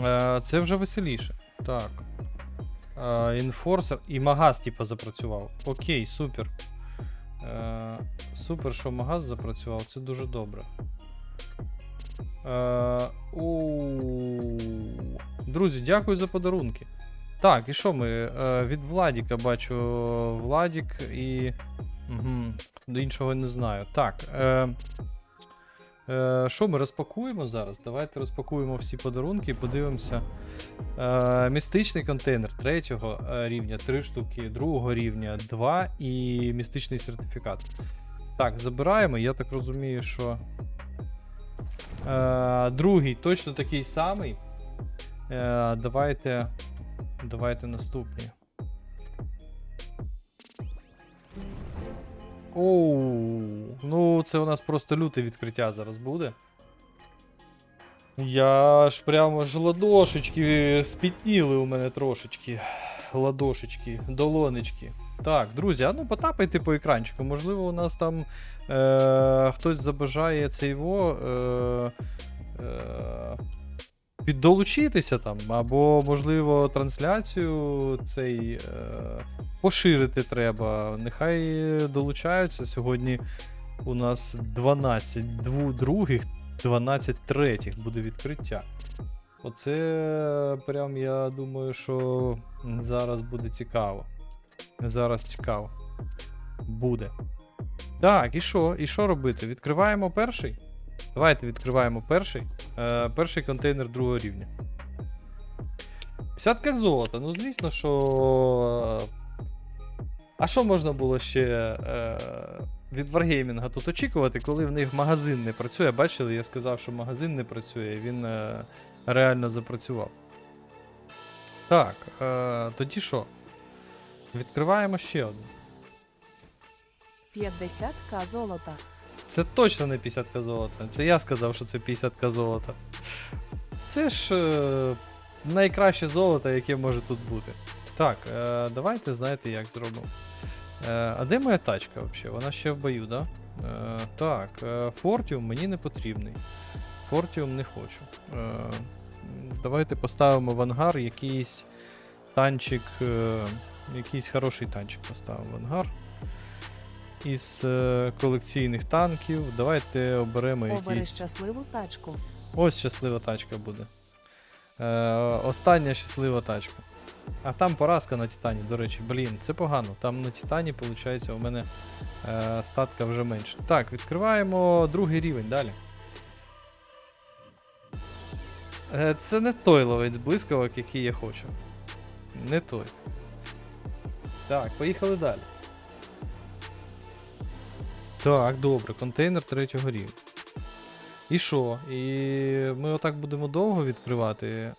Е, це вже веселіше. Так. Інфорсер і магаз, типа, запрацював. Окей, супер. Е, супер, що магаз запрацював, це дуже добре. Е. Друзі, дякую за подарунки. Так, і що ми? Від Владіка бачу Владік і. Угу, до іншого не знаю. Так. Е, що ми розпакуємо зараз? Давайте розпакуємо всі подарунки і подивимося. Е, містичний контейнер третього е, рівня, 3 штуки, другого рівня 2 і містичний сертифікат. Так, забираємо. Я так розумію, що. Е, другий точно такий самий. Е, давайте. Давайте наступний. Оу, ну це у нас просто люте відкриття зараз буде. Я ж прямо ж ладошечки спітніли у мене трошечки. Ладошечки, долонечки. Так, друзі, а ну потапайте по екранчику. Можливо, у нас там е- хтось забажає цей во. Е- е- піддолучитися там, або, можливо, трансляцію цей е, поширити треба. Нехай долучаються. Сьогодні у нас 12 дву других, 12 третіх буде відкриття. Оце прям я думаю, що зараз буде цікаво. Зараз цікаво. Буде. Так, і що? І що робити? Відкриваємо перший? Давайте відкриваємо перший. Е, перший контейнер другого рівня. 50 як золота. Ну, звісно, що. А що можна було ще е, від Wargaming тут очікувати, коли в них магазин не працює? Бачили, я сказав, що магазин не працює, він е, реально запрацював. Так, е, тоді що? Відкриваємо ще один. 50к золота. Це точно не 50 золота. Це я сказав, що це 50 золота. Це ж е, найкраще золото, яке може тут бути. Так, е, давайте знаєте, як зробимо. Е, а де моя тачка взагалі? Вона ще в бою, да? Е, так, е, Фортіум мені не потрібний. Фортіум не хочу. Е, давайте поставимо в ангар якийсь танчик. Е, якийсь хороший танчик поставимо в ангар. Із е, колекційних танків. Давайте оберемо Обери якийсь. щасливу тачку. Ось щаслива тачка буде. Е, остання щаслива тачка. А там поразка на Титані, до речі, блін, це погано. Там на Титані, виходить, у мене е, статка вже менше. Так, відкриваємо другий рівень далі. Е, це не той ловець блискавок, який я хочу. Не той. Так, поїхали далі. Так, добре, контейнер третього рівня. І що? І ми отак будемо довго відкривати.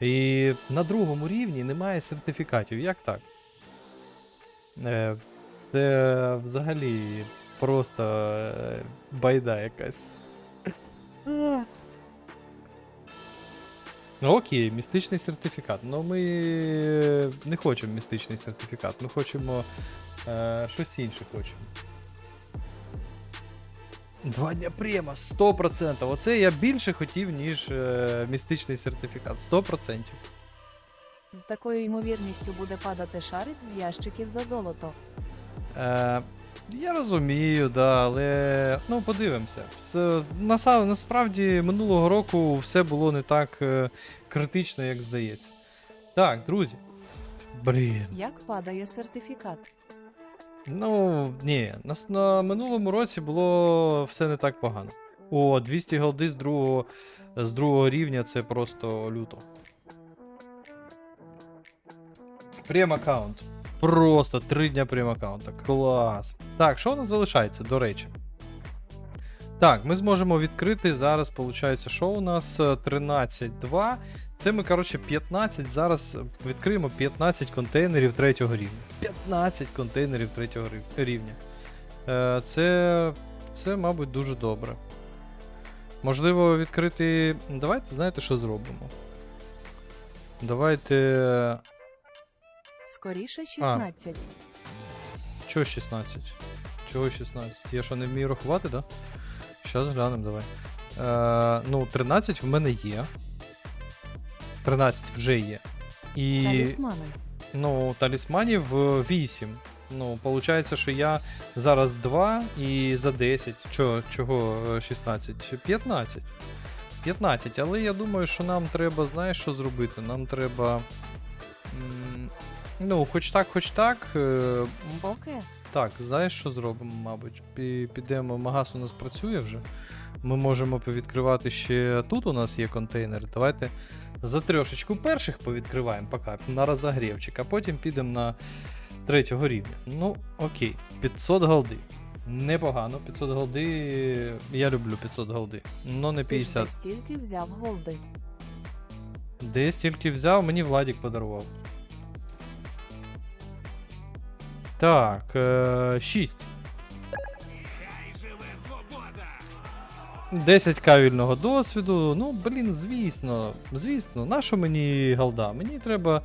І на другому рівні немає сертифікатів. Як так? Е, Це взагалі просто е, байда якась. Ну, Окей, містичний сертифікат. Ну ми не хочемо містичний сертифікат, ми хочемо е, щось інше хочемо. Два дня према, 100%. Оце я більше хотів, ніж е, містичний сертифікат. 100%. З такою ймовірністю буде падати шарик з ящиків за золото. Е, я розумію, да, але ну подивимося. Все, наса- насправді минулого року все було не так е, критично, як здається. Так, друзі. Блін. Як падає сертифікат? Ну, ні, на, на минулому році було все не так погано. О, 200 голди з другого, з другого рівня це просто люто. Прем аккаунт. Просто 3 дня прем аккаунта. Клас. Так, що у нас залишається, до речі? Так, ми зможемо відкрити зараз, виходить, що у нас Е, 13.2. Це ми, коротше, 15. Зараз відкриємо 15 контейнерів третього рівня. 15 контейнерів третього рівня. Е, Це, це, мабуть, дуже добре. Можливо, відкрити. Давайте, знаєте, що зробимо? Давайте. Скоріше 16. Чого 16? Чого 16? Я що не вмію рахувати, да? Щас глянемо, давай. Е, ну, 13 в мене є. 13 вже є. І Талісмани. ну, талісманів 8. Ну, виходить, що я зараз 2 і за 10. Чого, чого е, 16? 15. 15. Але я думаю, що нам треба, знаєш, що зробити? Нам треба. Ну, хоч так, хоч так. е, Поки. Так, знаєш, що зробимо, мабуть? Підемо, магаз у нас працює вже. Ми можемо повідкривати ще тут у нас є контейнер. Давайте за трьошечку перших повідкриваємо поки на розогрівчик, а потім підемо на третього рівня. Ну, окей, 500 голди. Непогано, 500 голди. Я люблю 500 голди. но не Ти ж 50. стільки взяв голди. Де стільки взяв, мені Владік подарував. Так, е, 6. 10 кавільного досвіду. Ну, блін, звісно. Звісно, нащо мені голда? Мені треба.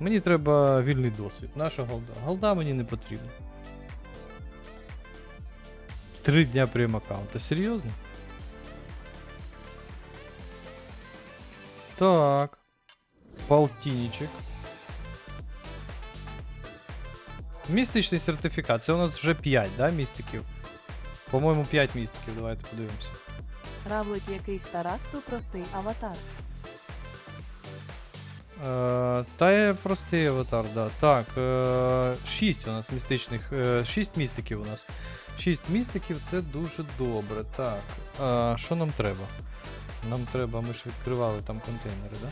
Мені треба вільний досвід. Наша голда. Голда мені не потрібна. Три дня прем аккаунта. Серйозно? Так. Полтинничек. Містичний сертифікат. Це у нас вже 5, да, містиків? По-моєму, 5 містиків. Давайте подивимося. Равлик якийсь Тарас, то простий аватар. Е, та є простий аватар, да. Так, е, 6 у нас містичних. Е, 6 містиків у нас. 6 містиків це дуже добре. Так. Е, що нам треба? Нам треба, ми ж відкривали там контейнери, да?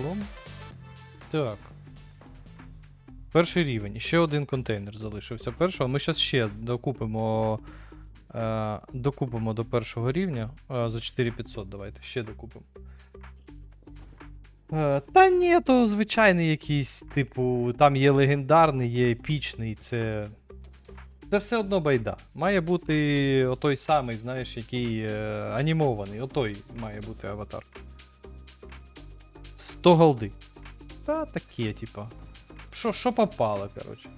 Лом. Так. Перший рівень. Ще один контейнер залишився першого. Ми зараз ще докупимо. Е, докупимо до першого рівня. Е, за 4500 давайте. Ще докупимо. Е, Та ні, то звичайний якийсь, типу, там є легендарний, є епічний, це. Це все одно байда. Має бути отой самий, знаєш, який е, анімований. Отой має бути аватар. 100 голди. Та таке, типа. Що, що попало, коротше.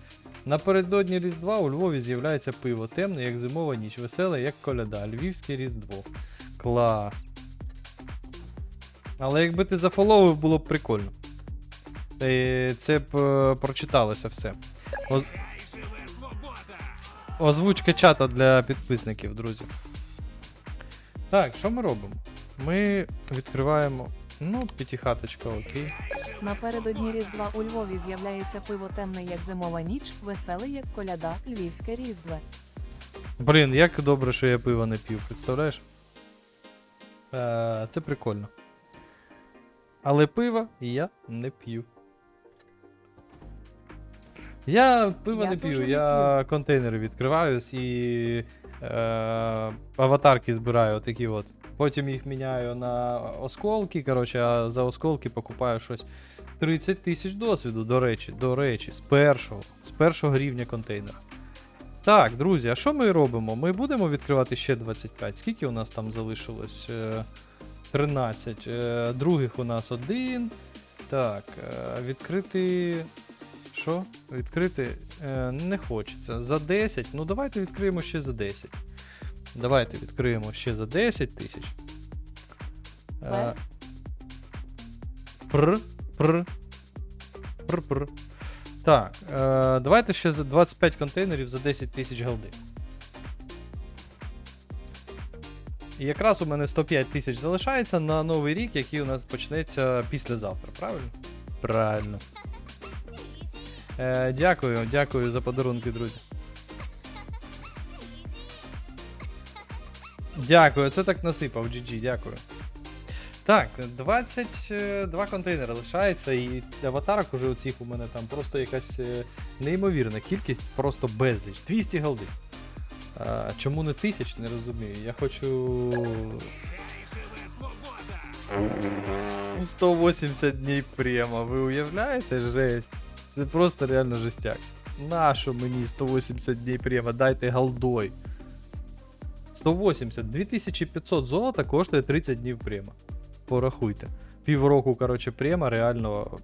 Напередодні Різдва у Львові з'являється пиво темне, як зимова ніч, веселе, як коляда, львівське Різдво. Клас. Але якби ти зафоловив, було б прикольно. Е, Це б е, прочиталося все. Оз... Озвучка чата для підписників, друзі. Так, що ми робимо? Ми відкриваємо. Ну, п'ятихаточка, окей. Напередодні Різдва у Львові з'являється пиво темне, як зимова ніч, веселе, як коляда, львівське різдве. Блін, як добре, що я пиво не п'ю, представляєш? Е, це прикольно. Але пива я не п'ю. Я пиво Я не п'ю, не я контейнери відкриваю і е, аватарки збираю такі от. Потім їх міняю на осколки, коротше, а за осколки покупаю щось. 30 тисяч досвіду, до речі, до речі, з першого, з першого рівня контейнера. Так, друзі, а що ми робимо? Ми будемо відкривати ще 25. Скільки у нас там залишилось? Е, 13. Е, Других у нас один. Так, е, відкрити. Що? Відкрити е, не хочеться. За 10. Ну, давайте відкриємо ще за 10. Давайте відкриємо ще за 10 тисяч. Е, Пр, пр. Пр, пр. Так, е, давайте ще за 25 контейнерів за 10 тисяч голди. І якраз у мене 105 тисяч залишається на новий рік, який у нас почнеться післязавтра, правильно? Правильно. Е, дякую, дякую за подарунки, друзі. Дякую, це так насипав, GG, дякую. Так, 22 контейнери лишається, і аватарок уже оцих у мене там просто якась е, неймовірна кількість, просто безліч. 200 голди. А, чому не тисяч, не розумію. Я хочу. 180 днів према, ви уявляєте? Жесть. Це просто реально жестяк. Нащо мені 180 днів према? Дайте голдой. 180, 2500 золота коштує 30 днів према. Порахуйте. Півроку, коротше, према реально.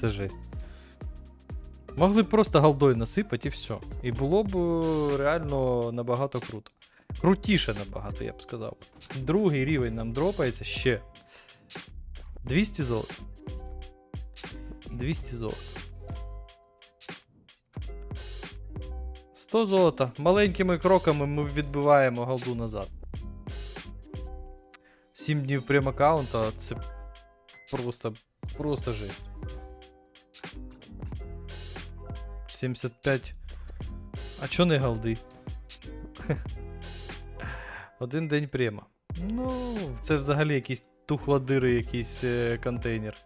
Це жесть. Могли б просто голдой насипати і все. І було б е, реально набагато круто. Крутіше набагато, я б сказав. Другий рівень нам дропається ще. 200 золота. 200 золота. 100 золота. Маленькими кроками ми відбиваємо голду назад. 7 днів прем аккаунта це просто, просто жесть. 75. А чо не голди? Один день према. Ну, це взагалі якийсь тухладирий якийсь е, контейнер.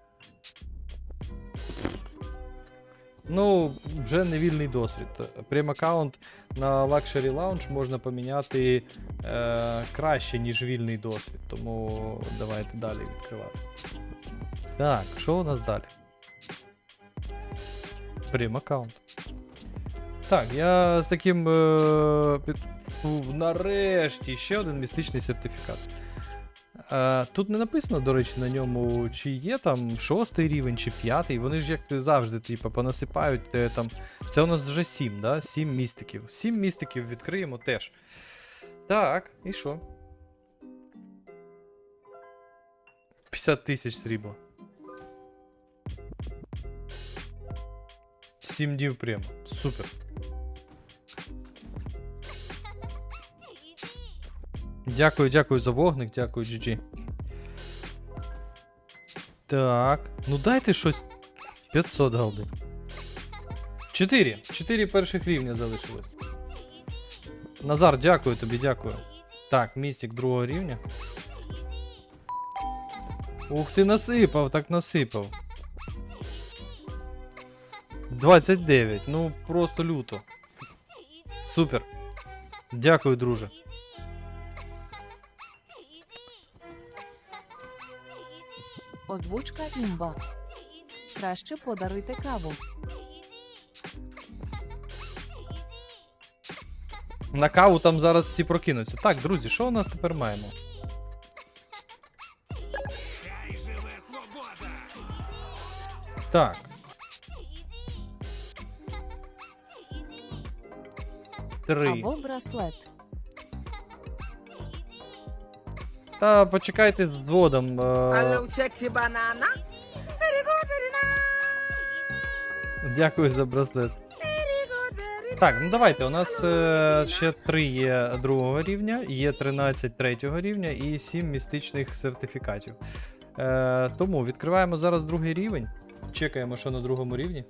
Ну, вже не вільний досвід. Прем аккаунт на Luxury Lounge можна поміняти е, краще, ніж вільний досвід. Тому давайте далі відкривати. Так, що у нас далі? Прем аккаунт. Так, я з таким. Е, під... Нарешті ще один містичний сертифікат. Е, тут не написано, до речі, на ньому, чи є там шостий рівень, чи п'ятий. Вони ж як завжди, типу, понасипають е, там. Це у нас вже сім, да? Сім містиків. Сім містиків відкриємо теж. Так, і що? 50 тисяч срібла. 7 днів прямо. Супер. Дякую, дякую за вогник, дякую, GG. Так. Ну дайте щось. 500 голди. 4. 4 перших рівня залишилось. Назар, дякую тобі, дякую. Так, містик другого рівня. Ух ти, насипав, так насипав. 29, ну просто люто. Супер. Дякую, друже. Озвучка імба. Краще подаруйте каву. На каву там зараз всі прокинуться. Так, друзі, що у нас тепер маємо? Так. Три. Або браслет. Та почекайте з вводом. е, very nice. Дякую за браслет. Так, ну давайте. У нас е, ще 3 є другого рівня, є 13 третього рівня і 7 містичних сертифікатів. Е, тому відкриваємо зараз другий рівень. Чекаємо, що на другому рівні.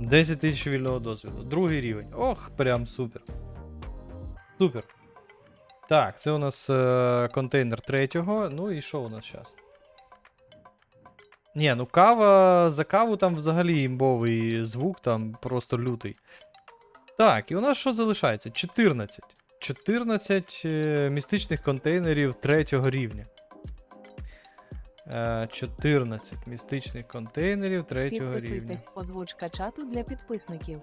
10 тисяч вільного досвіду. Другий рівень. Ох, прям супер. Супер. Так, це у нас е, контейнер третього. Ну і що у нас зараз? Ні, ну кава за каву там взагалі імбовий звук, там просто лютий. Так, і у нас що залишається? 14. 14 е, містичних контейнерів третього рівня. Е, 14 містичних контейнерів третього рівня. Підписуйтесь. Озвучка чату для підписників.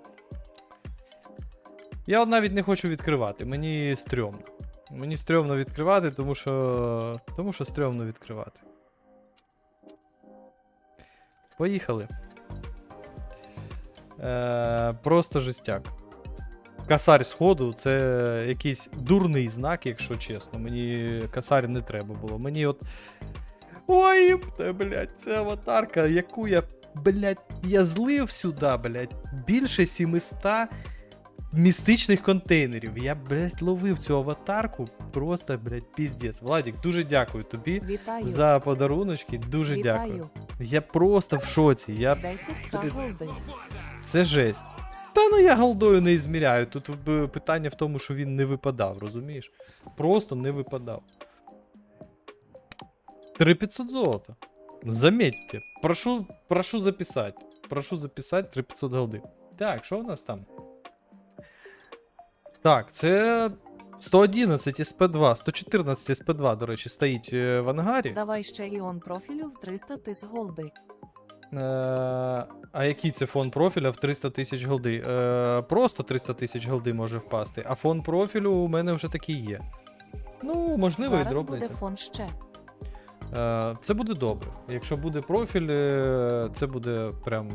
Я от навіть не хочу відкривати, мені стрьомно. Мені стрьомно відкривати, тому що. Тому що стрьомно відкривати. Поїхали. Е, просто жестяк. Касарь сходу це якийсь дурний знак, якщо чесно. Мені касарь не треба було. Мені от. Ой, блядь, це аватарка, яку я, блядь, я злив сюди, блядь, більше 700 містичних контейнерів. Я, блядь, ловив цю аватарку. Просто, блядь, піздець. Владік, дуже дякую тобі Вітаю. за подаруночки. Дуже Вітаю. дякую. Я просто в шоці. Я... 10к. Це жесть. Та ну я голдою не зміряю. Тут е, питання в тому, що він не випадав, розумієш? Просто не випадав. 3500 золота. Заметьте. Прошу, прошу записать. Прошу записать 3500 голди. Так, що у нас там? Так, це 111 СП2, 114 СП2, до речі, стоїть е, в ангарі. Давай ще іон профілю в 300 тис голди. Е, а який це фон профіля в 300 тисяч голди? Е, просто 300 тисяч голди може впасти, а фон профілю у мене вже такий є. Ну, можливо, і Зараз буде фон ще. Е, це буде добре. Якщо буде профіль, е, це буде прям.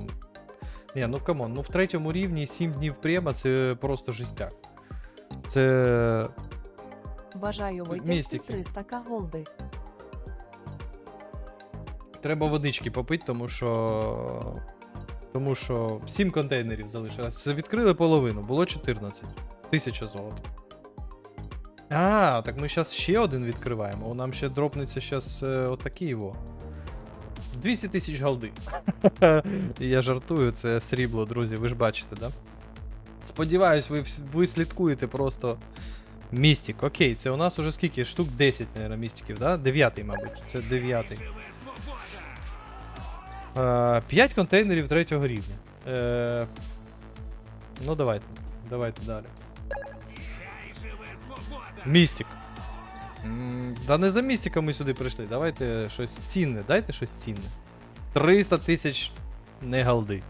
Ні, ну камон, ну в третьому рівні 7 днів према це просто жестяк. Це. Бажаю витягти Містики. 300к голди. Треба водички попити, тому що. Тому що 7 контейнерів залишилось. Відкрили половину, було 14. Тисяча золота. А, так ми зараз ще один відкриваємо. Нам ще дропнеться зараз е, отакий його. 200 тисяч голди. Я жартую, це срібло, друзі, ви ж бачите, да? Сподіваюсь, ви, ви слідкуєте просто. Містик. Окей, це у нас уже скільки? Штук 10, наверное, містиків, да? Дев'ятий, мабуть. Це дев'ятий. Е, 5 контейнерів третього рівня. Е, ну, давайте. Давайте далі. Містик. М, Да не за містиком ми сюди прийшли. Давайте щось цінне. Дайте щось цінне. 300 тисяч не галди.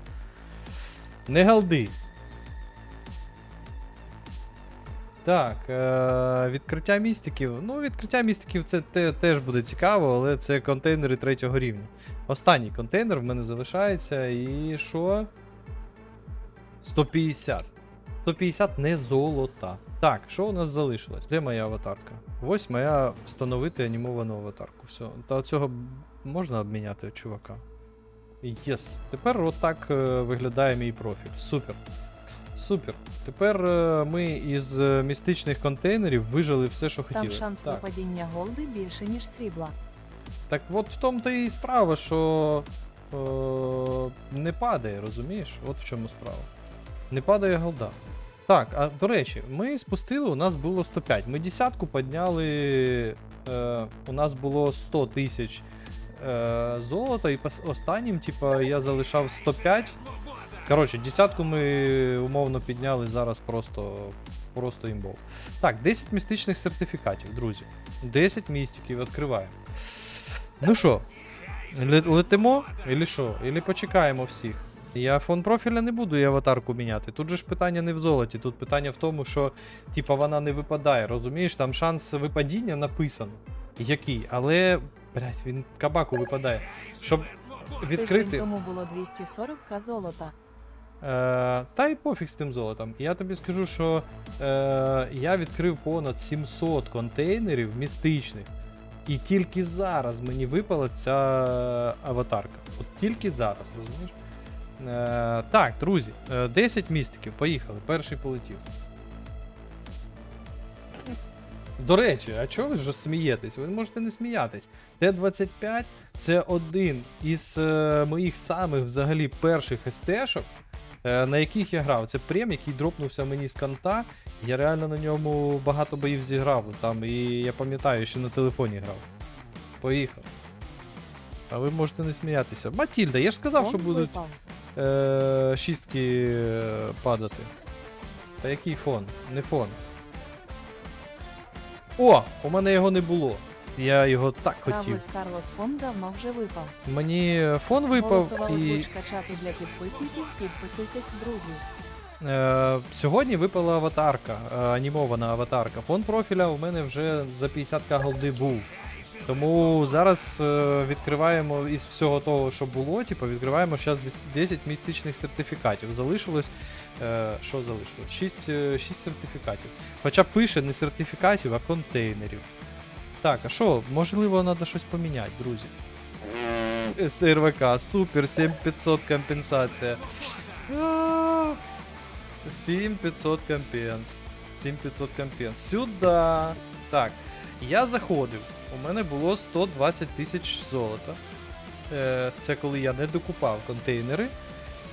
Не галди. Так, е- відкриття містиків. Ну, відкриття містиків це те, теж буде цікаво, але це контейнери третього рівня. Останній контейнер в мене залишається. І що? 150. 150 не золота. Так, що у нас залишилось? Де моя аватарка? Ось моя встановити анімовану аватарку. Все. Та цього можна обміняти чувака. Єс. Тепер отак е, виглядає мій профіль. Супер. Супер. Тепер е, ми із е, містичних контейнерів вижили все, що хотіли. Там шанс так. випадіння голди більше, ніж срібла. Так от в тому то і справа, що е, не падає, розумієш? От в чому справа. Не падає голда. Так, а до речі, ми спустили, у нас було 105. Ми десятку підняли. Е, у нас було 100 тисяч е, золота, і останнім, типа, я залишав 105. Коротше, десятку ми умовно підняли зараз просто, просто імбов. Так, 10 містичних сертифікатів, друзі. 10 містиків відкриваємо. Ну що, летимо? Ілі що? Ілі почекаємо всіх? Я фон профіля не буду і аватарку міняти. Тут же ж питання не в золоті, тут питання в тому, що типа вона не випадає, розумієш? Там шанс випадіння написано. Який, але. Блять, він кабаку випадає. Щоб відкрити. тому було 240к золота. Е, та й пофіг з тим золотом. Я тобі скажу, що е, я відкрив понад 700 контейнерів містичних. І тільки зараз мені випала ця аватарка. От тільки зараз, розумієш? Е, так, друзі, е, 10 містиків, поїхали. Перший полетів. До речі, а чого ви ж смієтесь? Ви можете не сміятись. Т-25 це один із е, моїх самих взагалі перших СТ-шок, е, на яких я грав. Це прем, який дропнувся мені з канта. Я реально на ньому багато боїв зіграв. Там, і я пам'ятаю, що на телефоні грав. Поїхав. А ви можете не сміятися. Матільда, я ж сказав, Фон що будуть е, шістки е, падати. Та який фон? Не фон. О! У мене його не було. Я його так хотів. Карлос фон давно вже випав. Мені фон випав і чату для підписників. Підписуйтесь, друзі. е, сьогодні випала аватарка, е, анімована аватарка. Фон профіля у мене вже за 50к голди був. Тому зараз е, відкриваємо із всього того, що було, типу, відкриваємо зараз 10 містичних сертифікатів. Залишилось. Е, що залишилось? 6, 6 сертифікатів. Хоча пише не сертифікатів, а контейнерів. Так, а що, можливо, треба щось поміняти, друзі. СТРВК, супер, 7500 компенсація. 7500 компенс. 7500 компенс. Сюда. Так, я заходив. У мене було 120 тисяч золота. Е, це коли я не докупав контейнери.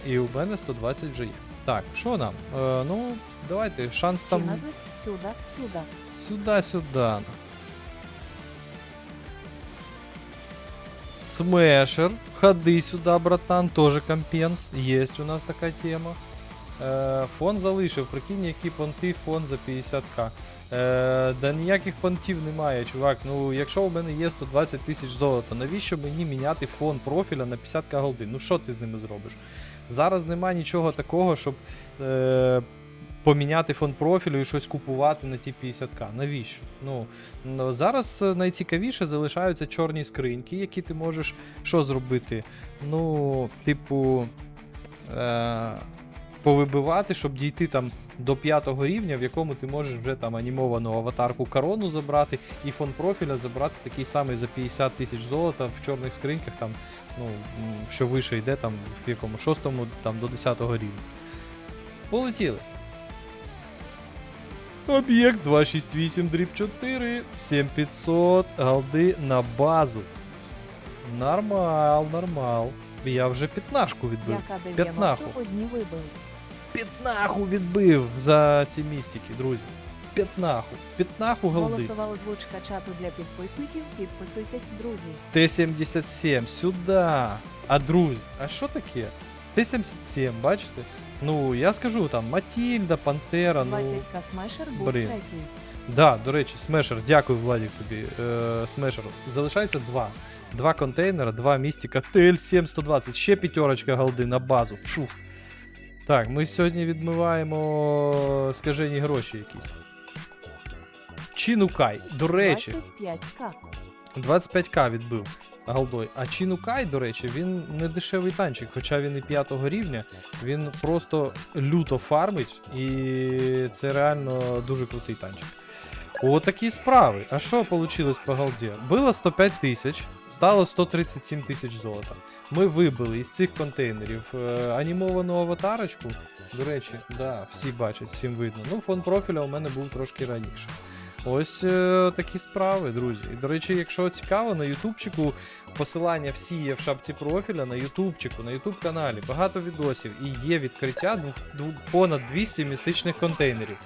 І у мене 120 вже є. Так, що нам? Е, ну, давайте, шанс там. Чиназис, сюда, сюда. Сюда-сюда. Смешер. Ходи сюда, братан. Тоже компенс. Есть у нас така тема. Е, фон залишив. Прикинь, які понти фон за 50к. Е, да ніяких понтів немає, чувак. Ну, якщо у мене є 120 тисяч золота, навіщо мені міняти фон профіля на 50к голди? Ну що ти з ними зробиш? Зараз немає нічого такого, щоб е, поміняти фон профілю і щось купувати на ті 50к. Навіщо? Ну, зараз е, найцікавіше залишаються чорні скриньки, які ти можеш що зробити? Ну, типу. Е, повибивати, щоб дійти там до п'ятого рівня, в якому ти можеш вже там анімовану аватарку корону забрати, і фон профіля забрати такий самий за 50 тисяч золота в чорних скриньках, там, ну, що вище йде, там в якому шостому там до 10 рівня. Полетіли. Об'єкт 268 дріб 4, 7500 голди на базу. Нормал, нормал. Я вже п'ятнашку відбив. П'ятнаху. П'ятнаху відбив за ці містики, друзі. П'ятнаху. П'ятнаху голди. Голосова озвучка чату для підписників. Підписуйтесь, друзі. Т-77, сюди. А друзі, а що таке? Т-77, бачите? Ну, я скажу там Матільда, Пантера, ну. 20к смешер був блін. третій. Да, до речі, Смешер, дякую, Владік, тобі. Е, Смешер. Залишається два. Два контейнера, два містика. ТЛ-7-120. Ще п'ятерочка голди на базу. Фух. Так, ми сьогодні відмиваємо скажені гроші якісь. Чинукай, до речі, 25к. 25к відбив голдой. А Чинукай, до речі, він не дешевий танчик, хоча він і 5 рівня. Він просто люто фармить, і це реально дуже крутий танчик. О, такі справи. А що вийшло по голді? Було 105 тисяч, стало 137 тисяч золота. Ми вибили із цих контейнерів е, анімовану аватарочку. До речі, да, всі бачать, всім видно. Ну, фон профіля у мене був трошки раніше. Ось е, такі справи, друзі. І, до речі, якщо цікаво, на Ютубчику посилання всі є в шапці профіля на Ютубчику, на Ютуб каналі. Багато відосів і є відкриття двох, двох, понад 200 містичних контейнерів.